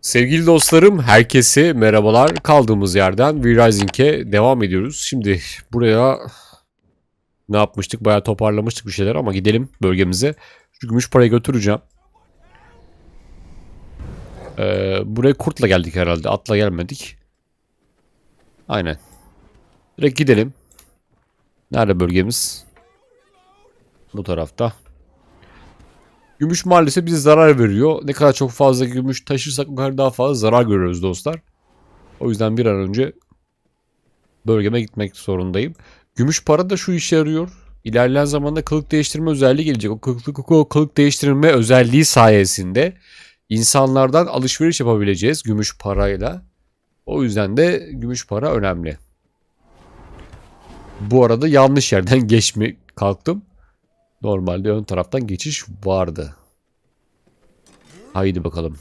Sevgili dostlarım, herkese merhabalar. Kaldığımız yerden V-Rising'e devam ediyoruz. Şimdi buraya ne yapmıştık? Bayağı toparlamıştık bir şeyler ama gidelim bölgemize. Şu gümüş parayı götüreceğim. Ee, buraya kurtla geldik herhalde. Atla gelmedik. Aynen. Direkt gidelim. Nerede bölgemiz? Bu tarafta. Gümüş maalesef bize zarar veriyor. Ne kadar çok fazla gümüş taşırsak o kadar daha fazla zarar görüyoruz dostlar. O yüzden bir an önce bölgeme gitmek zorundayım. Gümüş para da şu işe yarıyor. İlerleyen zamanda kılık değiştirme özelliği gelecek. O kılık, o kılık değiştirme özelliği sayesinde insanlardan alışveriş yapabileceğiz gümüş parayla. O yüzden de gümüş para önemli. Bu arada yanlış yerden geçme kalktım. Normalde ön taraftan geçiş vardı. Haydi bakalım.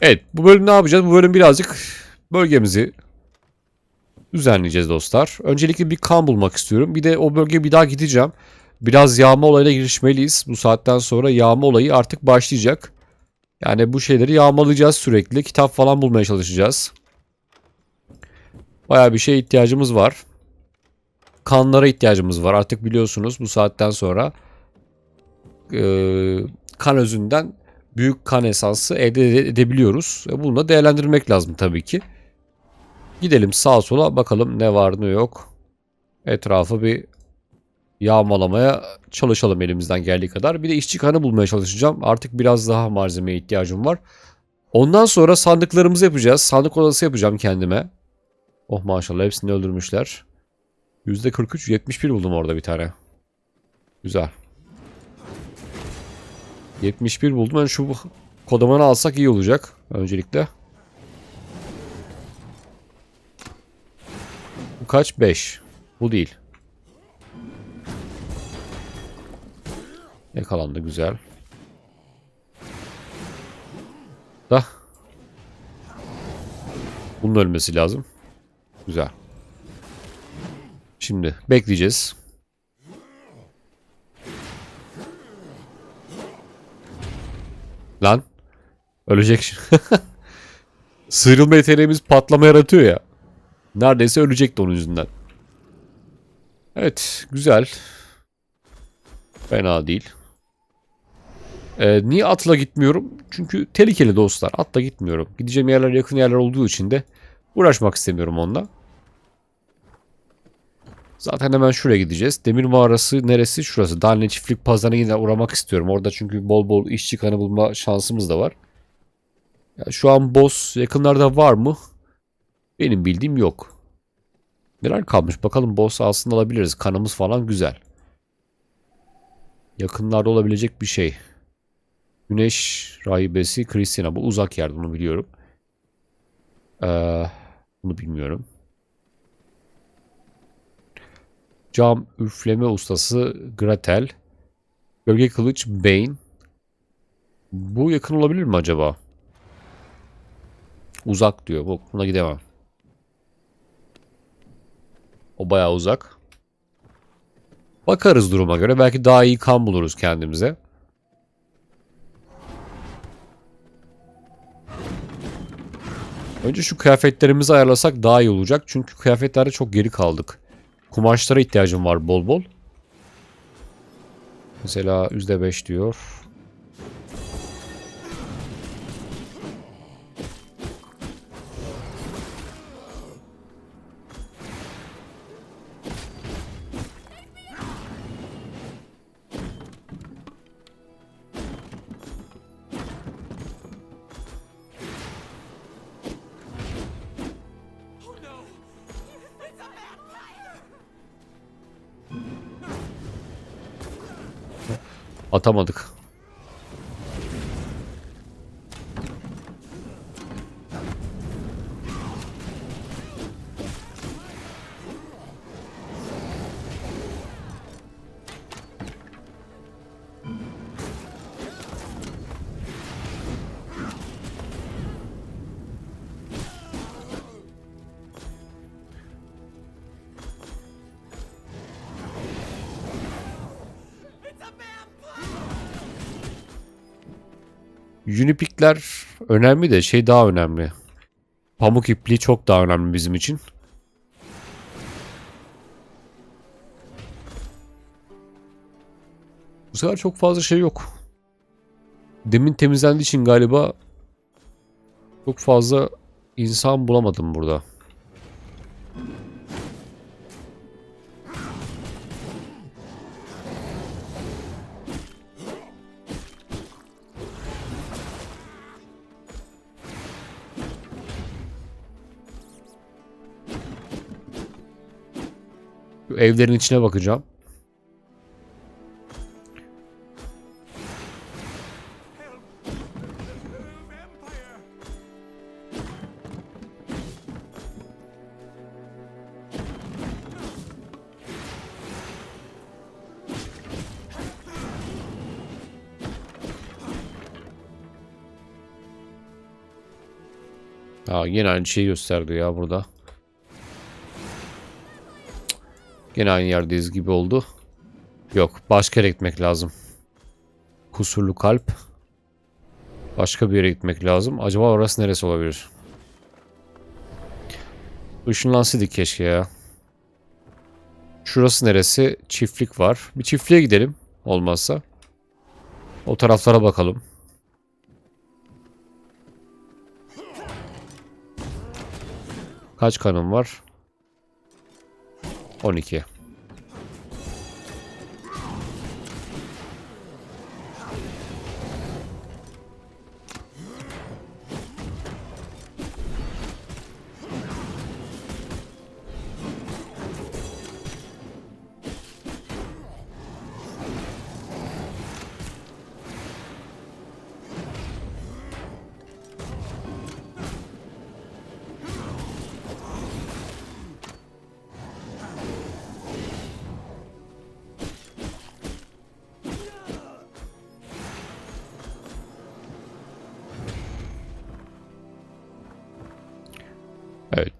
Evet bu bölüm ne yapacağız? Bu bölüm birazcık bölgemizi düzenleyeceğiz dostlar. Öncelikle bir kan bulmak istiyorum. Bir de o bölgeye bir daha gideceğim. Biraz yağma olayına girişmeliyiz. Bu saatten sonra yağma olayı artık başlayacak. Yani bu şeyleri yağmalayacağız sürekli. Kitap falan bulmaya çalışacağız. Baya bir şeye ihtiyacımız var. Kanlara ihtiyacımız var. Artık biliyorsunuz bu saatten sonra e, kan özünden büyük kan esansı elde edebiliyoruz. E, Bunu da değerlendirmek lazım tabii ki. Gidelim sağa sola bakalım ne var ne yok. Etrafı bir yağmalamaya çalışalım elimizden geldiği kadar. Bir de işçi kanı bulmaya çalışacağım. Artık biraz daha malzemeye ihtiyacım var. Ondan sonra sandıklarımızı yapacağız. Sandık odası yapacağım kendime. Oh maşallah hepsini öldürmüşler. %43 71 buldum orada bir tane. Güzel. 71 buldum. Ben şu kodamanı alsak iyi olacak. Öncelikle. Bu kaç? 5. Bu değil. Yakalandı güzel. Da. Bunun ölmesi lazım. Güzel. Şimdi bekleyeceğiz. Lan. Ölecek. Sıyrılma yeteneğimiz patlama yaratıyor ya. Neredeyse ölecekti onun yüzünden. Evet. Güzel. Fena değil. Ee, niye atla gitmiyorum? Çünkü tehlikeli dostlar. Atla gitmiyorum. Gideceğim yerler yakın yerler olduğu için de uğraşmak istemiyorum onunla. Zaten hemen şuraya gideceğiz. Demir mağarası neresi? Şurası. Danle çiftlik pazarına yine uğramak istiyorum. Orada çünkü bol bol işçi kanı bulma şansımız da var. Ya şu an boss yakınlarda var mı? Benim bildiğim yok. Neler kalmış? Bakalım boss aslında alabiliriz. Kanımız falan güzel. Yakınlarda olabilecek bir şey. Güneş rahibesi Kristina. Bu uzak yerde bunu biliyorum. Ee, bunu bilmiyorum. Cam üfleme ustası Gretel. Gölge kılıç Bane. Bu yakın olabilir mi acaba? Uzak diyor. Bu, buna gidemem. O bayağı uzak. Bakarız duruma göre. Belki daha iyi kan buluruz kendimize. Önce şu kıyafetlerimizi ayarlasak daha iyi olacak. Çünkü kıyafetlerde çok geri kaldık. Kumaşlara ihtiyacım var bol bol. Mesela %5 diyor. Atamadık. Unipikler önemli de şey daha önemli. Pamuk ipliği çok daha önemli bizim için. Bu sefer çok fazla şey yok. Demin temizlendiği için galiba çok fazla insan bulamadım burada. Evlerin içine bakacağım. Aa, yine aynı şeyi gösterdi ya burada. Yine aynı yerdeyiz gibi oldu. Yok. Başka yere gitmek lazım. Kusurlu kalp. Başka bir yere gitmek lazım. Acaba orası neresi olabilir? Işınlansaydık keşke ya. Şurası neresi? Çiftlik var. Bir çiftliğe gidelim. Olmazsa. O taraflara bakalım. Kaç kanım var? 12.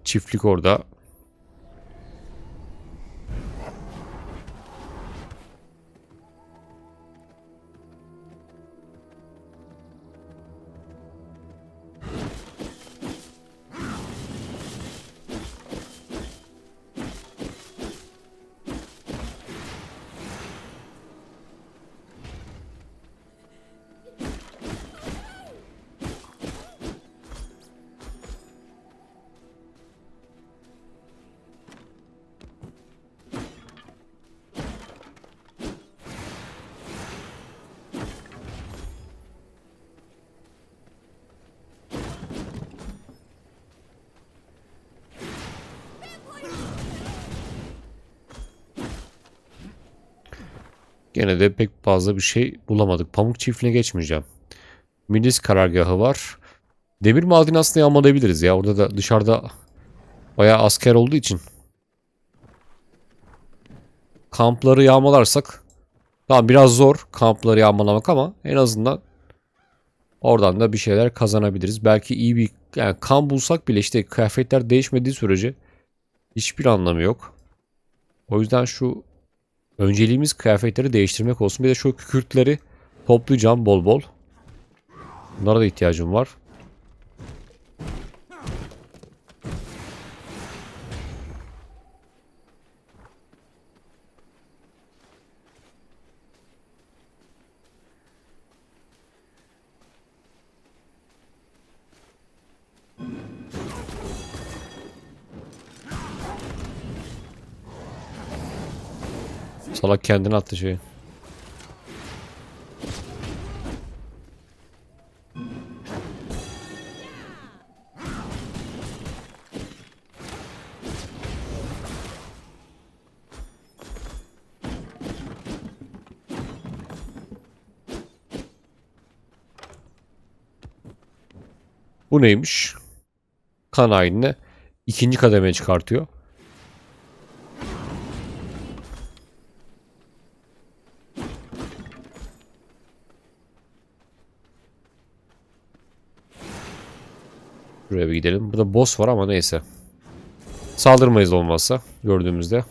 çiftlik orada. Gene de pek fazla bir şey bulamadık. Pamuk çiftliğine geçmeyeceğim. Milis karargahı var. Demir madeni aslında yağmalayabiliriz ya. Orada da dışarıda bayağı asker olduğu için. Kampları yağmalarsak tamam biraz zor kampları yağmalamak ama en azından oradan da bir şeyler kazanabiliriz. Belki iyi bir yani kan bulsak bile işte kıyafetler değişmediği sürece hiçbir anlamı yok. O yüzden şu Önceliğimiz kıyafetleri değiştirmek olsun. Bir de şu kükürtleri toplayacağım bol bol. Bunlara da ihtiyacım var. Salak kendini attı şeyi. Bu neymiş? Kan ayinine ikinci kademeye çıkartıyor. Şuraya bir gidelim. Burada boss var ama neyse. Saldırmayız olmazsa gördüğümüzde.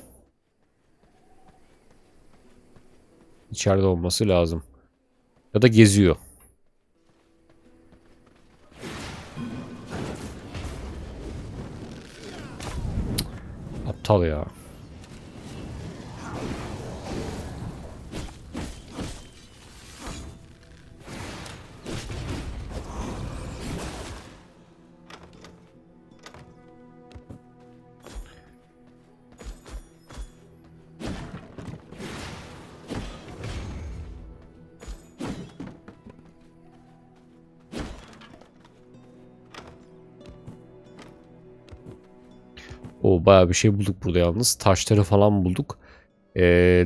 İçeride olması lazım. Ya da geziyor. Aptal ya. Bayağı bir şey bulduk burada yalnız. Taşları falan bulduk. Ee,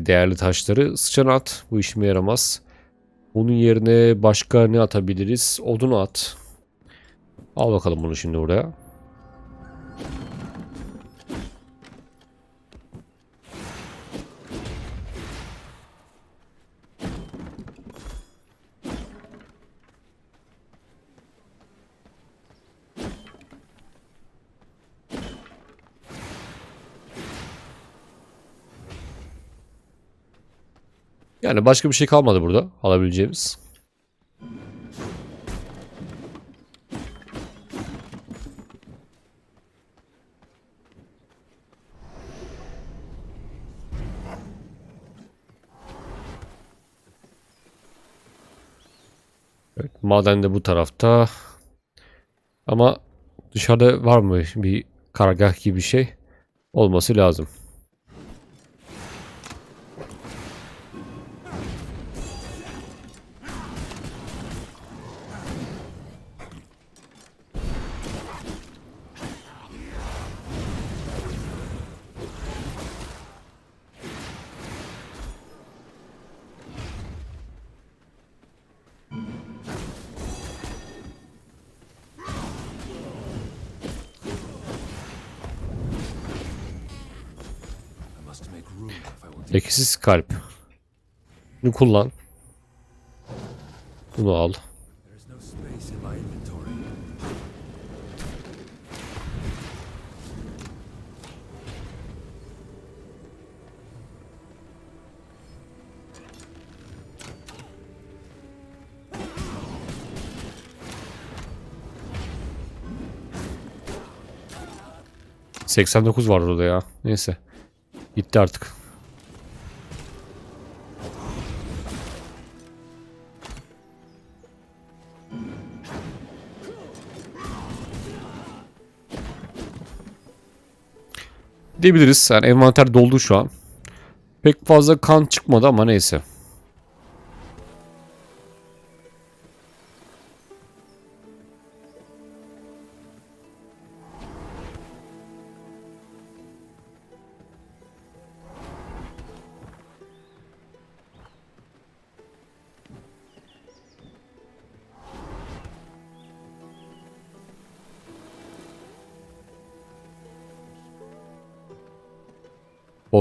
değerli taşları. Sıçan at. Bu işime yaramaz. Bunun yerine başka ne atabiliriz? Odun at. Al bakalım bunu şimdi oraya. Yani başka bir şey kalmadı burada alabileceğimiz. Evet, maden de bu tarafta. Ama dışarıda var mı bir karargah gibi bir şey? Olması lazım. Lekesiz kalp. Bunu kullan. Bunu al. There is no space in my inventory. Cık, 89 var orada ya. Neyse. Gitti artık. Diyebiliriz. Yani envanter doldu şu an. Pek fazla kan çıkmadı ama neyse.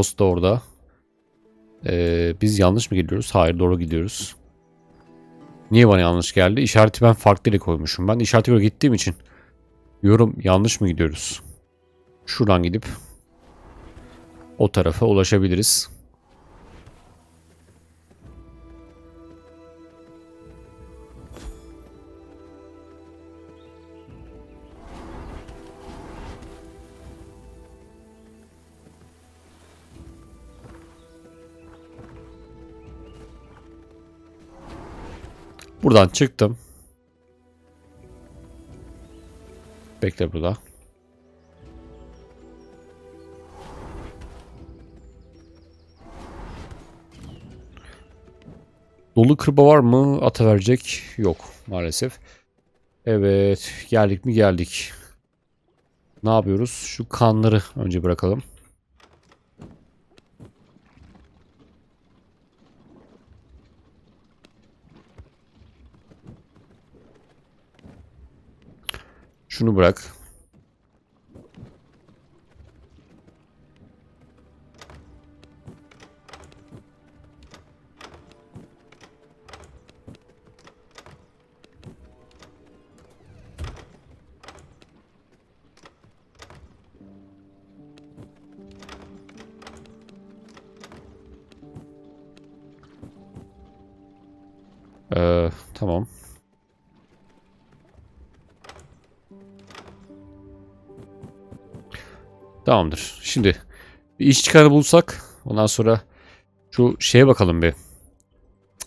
Boss da orada. Ee, biz yanlış mı gidiyoruz? Hayır doğru gidiyoruz. Niye bana yanlış geldi? İşareti ben farklı yere koymuşum. Ben işarete göre gittiğim için yorum yanlış mı gidiyoruz? Şuradan gidip o tarafa ulaşabiliriz. Buradan çıktım. Bekle burada. Dolu kırba var mı? Ata verecek. Yok maalesef. Evet. Geldik mi geldik. Ne yapıyoruz? Şu kanları önce bırakalım. Şunu bırak. Ee, tamam. Tamamdır. Şimdi Bir iş çıkarı bulsak ondan sonra şu şeye bakalım bir.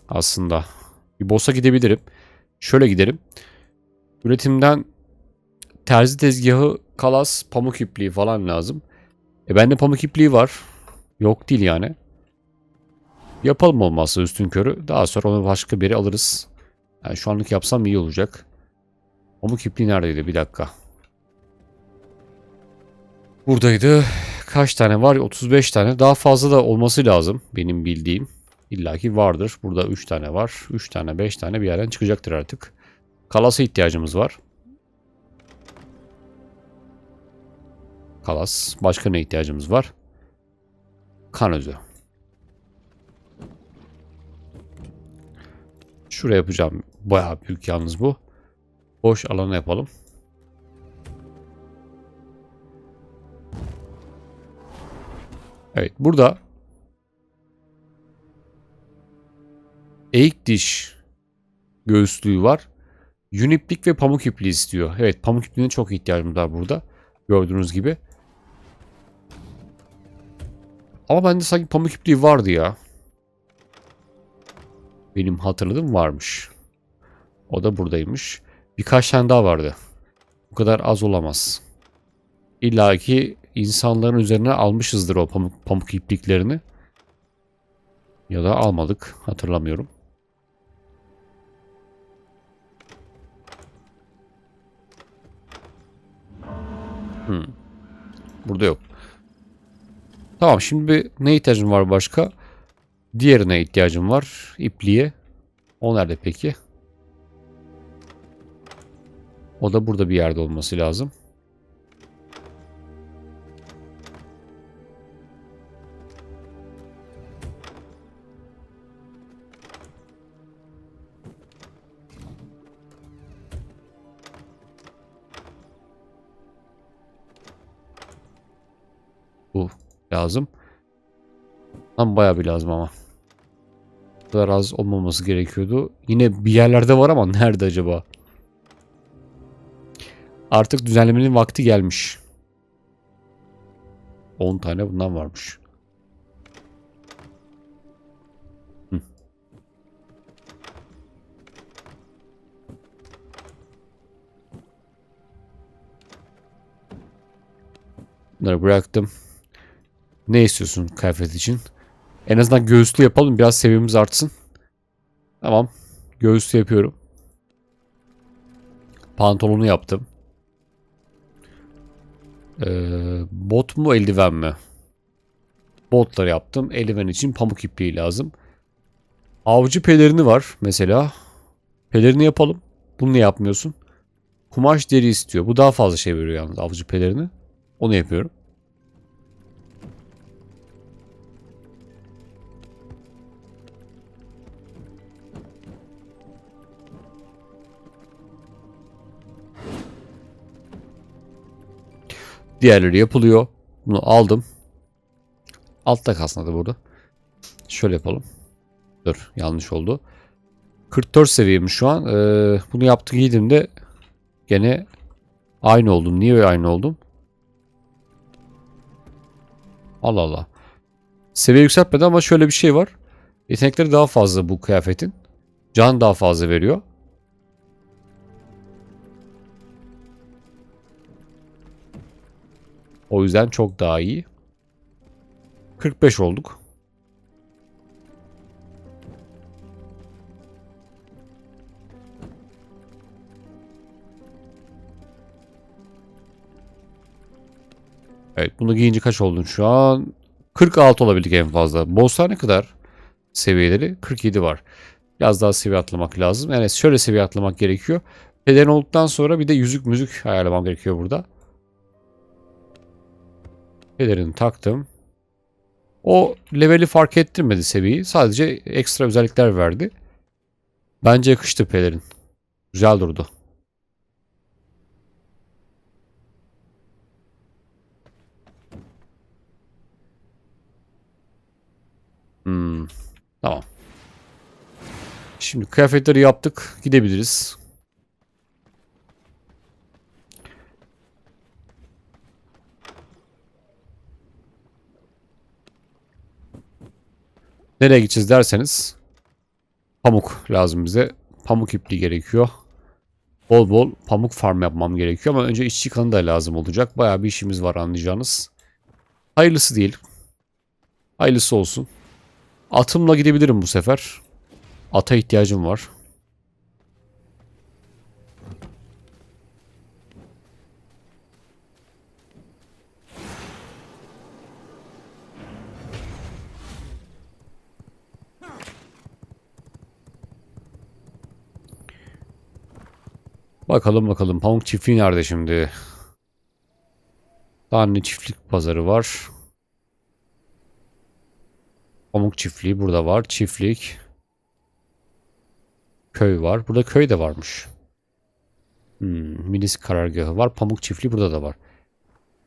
Aslında bir boss'a gidebilirim. Şöyle gidelim. Üretimden terzi tezgahı, kalas, pamuk ipliği falan lazım. E bende pamuk ipliği var. Yok değil yani. Yapalım olmazsa üstün körü. Daha sonra onu başka biri alırız. Yani şu anlık yapsam iyi olacak. Pamuk ipliği neredeydi? Bir dakika. Buradaydı. Kaç tane var? 35 tane. Daha fazla da olması lazım benim bildiğim. İlla ki vardır. Burada 3 tane var. 3 tane 5 tane bir yerden çıkacaktır artık. Kalasa ihtiyacımız var. Kalas. Başka ne ihtiyacımız var? Kan özü. Şuraya yapacağım. Bayağı büyük yalnız bu. Boş alanı yapalım. Evet burada eğik diş göğüslüğü var. Yün iplik ve pamuk ipliği istiyor. Evet pamuk ipliğine çok ihtiyacım var burada. Gördüğünüz gibi. Ama bende sanki pamuk ipliği vardı ya. Benim hatırladığım varmış. O da buradaymış. Birkaç tane daha vardı. Bu kadar az olamaz. İlla ki insanların üzerine almışızdır o pamuk, pamuk ipliklerini. Ya da almadık. Hatırlamıyorum. Hmm. Burada yok. Tamam şimdi bir ne ihtiyacım var başka? Diğerine ihtiyacım var. İpliğe. O nerede peki? O da burada bir yerde olması lazım. Lazım. Tam bayağı bir lazım ama. Bu kadar az olmaması gerekiyordu. Yine bir yerlerde var ama nerede acaba? Artık düzenlemenin vakti gelmiş. 10 tane bundan varmış. Hı. Bunları bıraktım. Ne istiyorsun kıyafet için? En azından göğüslü yapalım. Biraz seviyemiz artsın. Tamam. Göğüslü yapıyorum. Pantolonu yaptım. Ee, bot mu eldiven mi? Botlar yaptım. Eldiven için pamuk ipliği lazım. Avcı pelerini var mesela. Pelerini yapalım. Bunu ne yapmıyorsun? Kumaş deri istiyor. Bu daha fazla şey veriyor yalnız avcı pelerini. Onu yapıyorum. Diğerleri yapılıyor. Bunu aldım. Altta kalsın da burada. Şöyle yapalım. Dur yanlış oldu. 44 seviyem şu an. Ee, bunu yaptık giydiğimde gene aynı oldum. Niye aynı oldum? Allah Allah. Seviye yükseltmedi ama şöyle bir şey var. Yetenekleri daha fazla bu kıyafetin. Can daha fazla veriyor. O yüzden çok daha iyi. 45 olduk. Evet bunu giyince kaç oldun şu an? 46 olabildik en fazla. Bosslar ne kadar seviyeleri? 47 var. Biraz daha seviye atlamak lazım. Yani şöyle seviye atlamak gerekiyor. Beden olduktan sonra bir de yüzük müzik ayarlamam gerekiyor burada. Pelerini taktım. O leveli fark ettirmedi seviyeyi. Sadece ekstra özellikler verdi. Bence yakıştı pelerin. Güzel durdu. Hmm, tamam. Şimdi kıyafetleri yaptık. Gidebiliriz. Nereye gideceğiz derseniz pamuk lazım bize. Pamuk ipliği gerekiyor. Bol bol pamuk farm yapmam gerekiyor ama önce işçi kanı da lazım olacak. Bayağı bir işimiz var anlayacağınız. Hayırlısı değil. Hayırlısı olsun. Atımla gidebilirim bu sefer. Ata ihtiyacım var. Bakalım bakalım pamuk çiftliği nerede şimdi? Tane çiftlik pazarı var. Pamuk çiftliği burada var. Çiftlik. Köy var. Burada köy de varmış. Hmm, milis karargahı var. Pamuk çiftliği burada da var.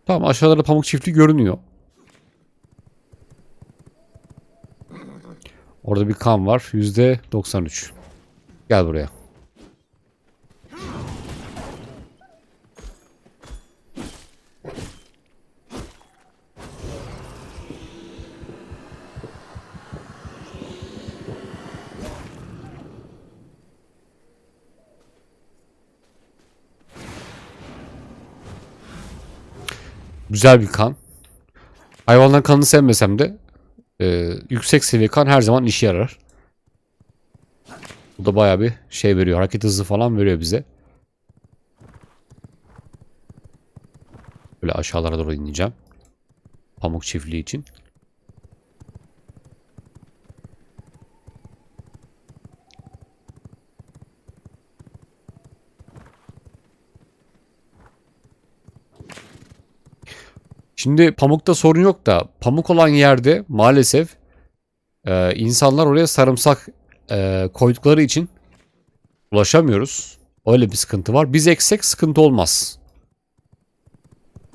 Tamam aşağıda pamuk çiftliği görünüyor. Orada bir kan var. Yüzde 93. Gel buraya. Güzel bir kan. Hayvanların kanını sevmesem de e, yüksek seviye kan her zaman işe yarar. Bu da bayağı bir şey veriyor. Hareket hızı falan veriyor bize. Böyle aşağılara doğru ineceğim. Pamuk çiftliği için. Şimdi pamukta sorun yok da pamuk olan yerde maalesef e, insanlar oraya sarımsak e, koydukları için ulaşamıyoruz. Öyle bir sıkıntı var. Biz eksek sıkıntı olmaz.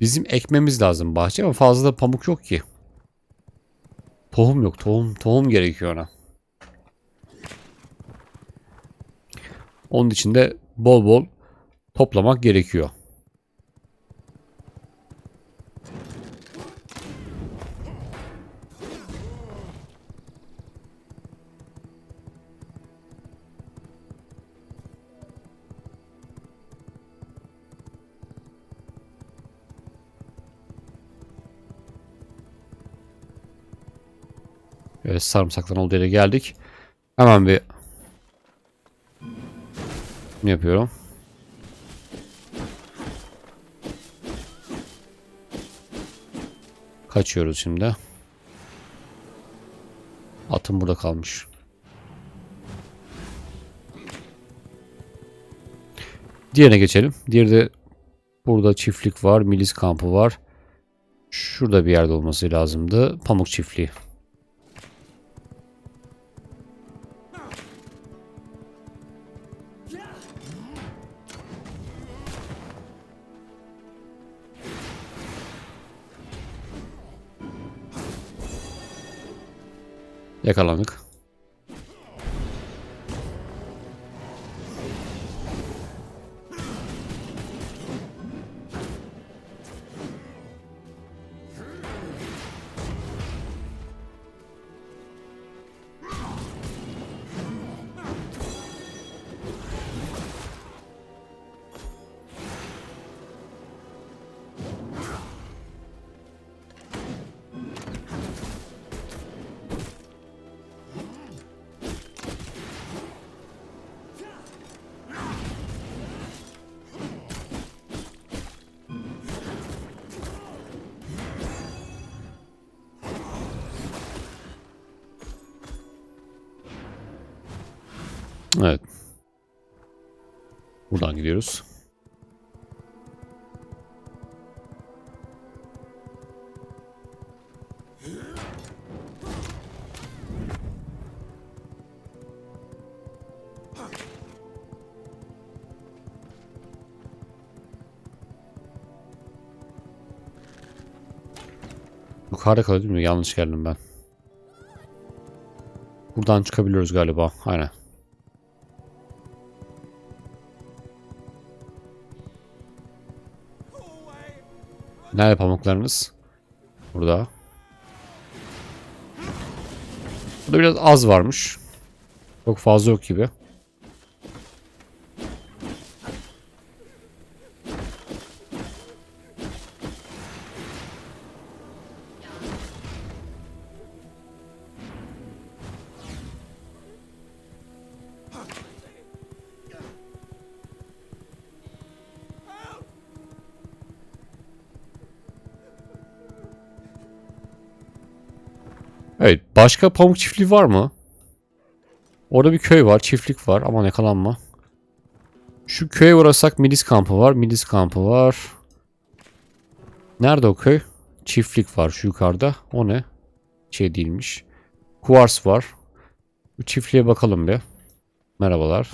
Bizim ekmemiz lazım bahçe ama fazla da pamuk yok ki. Tohum yok. Tohum tohum gerekiyor ona. Onun için de bol bol toplamak gerekiyor. Evet sarımsakların olduğu yere geldik. Hemen bir ne yapıyorum? Kaçıyoruz şimdi. Atım burada kalmış. Diğerine geçelim. Diğeri de burada çiftlik var. Milis kampı var. Şurada bir yerde olması lazımdı. Pamuk çiftliği. Yakalandık. Evet. Buradan gidiyoruz. Yukarıda kalıyor değil mi? Yanlış geldim ben. Buradan çıkabiliyoruz galiba. Aynen. Nerede pamuklarınız? Burada. Burada biraz az varmış. Çok fazla yok gibi. Başka pamuk çiftliği var mı? Orada bir köy var. Çiftlik var. Ama yakalanma. Şu köye uğrasak milis kampı var. Milis kampı var. Nerede o köy? Çiftlik var şu yukarıda. O ne? Şey değilmiş. Kuvars var. Bu çiftliğe bakalım bir. Merhabalar.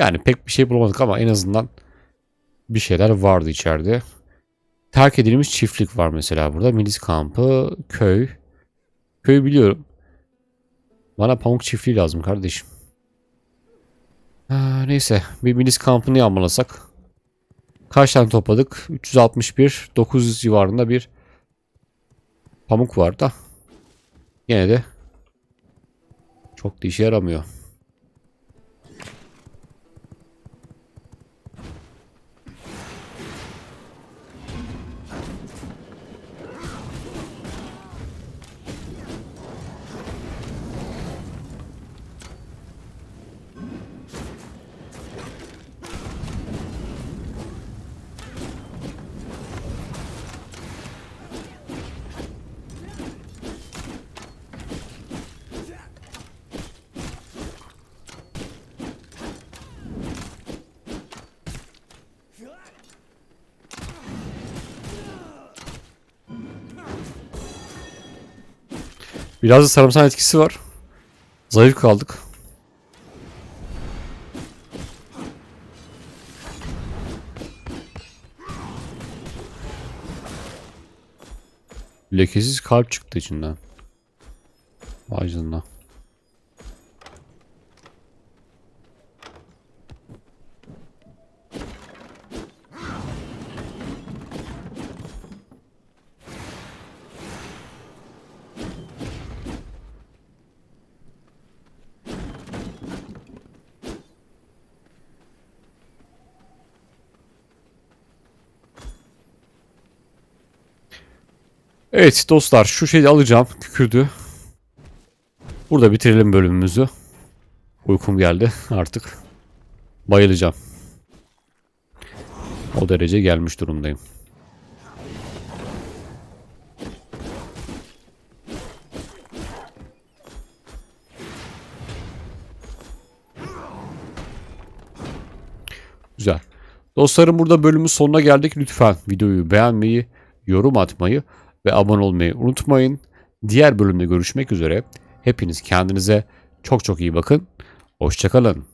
Yani pek bir şey bulamadık ama en azından bir şeyler vardı içeride. Terk edilmiş çiftlik var mesela burada. Milis kampı, köy. Köyü biliyorum. Bana pamuk çiftliği lazım kardeşim. Ha, neyse bir milis kampını yağmalasak. Kaç tane topladık? 361, 900 civarında bir pamuk var da. Yine de çok da işe yaramıyor. Biraz da sarımsak etkisi var. Zayıf kaldık. Lekesiz kalp çıktı içinden. Vay canına. Evet dostlar şu şeyi alacağım. Kükürdü. Burada bitirelim bölümümüzü. Uykum geldi artık. Bayılacağım. O derece gelmiş durumdayım. Güzel. Dostlarım burada bölümün sonuna geldik. Lütfen videoyu beğenmeyi, yorum atmayı ve abone olmayı unutmayın. Diğer bölümde görüşmek üzere. Hepiniz kendinize çok çok iyi bakın. Hoşçakalın.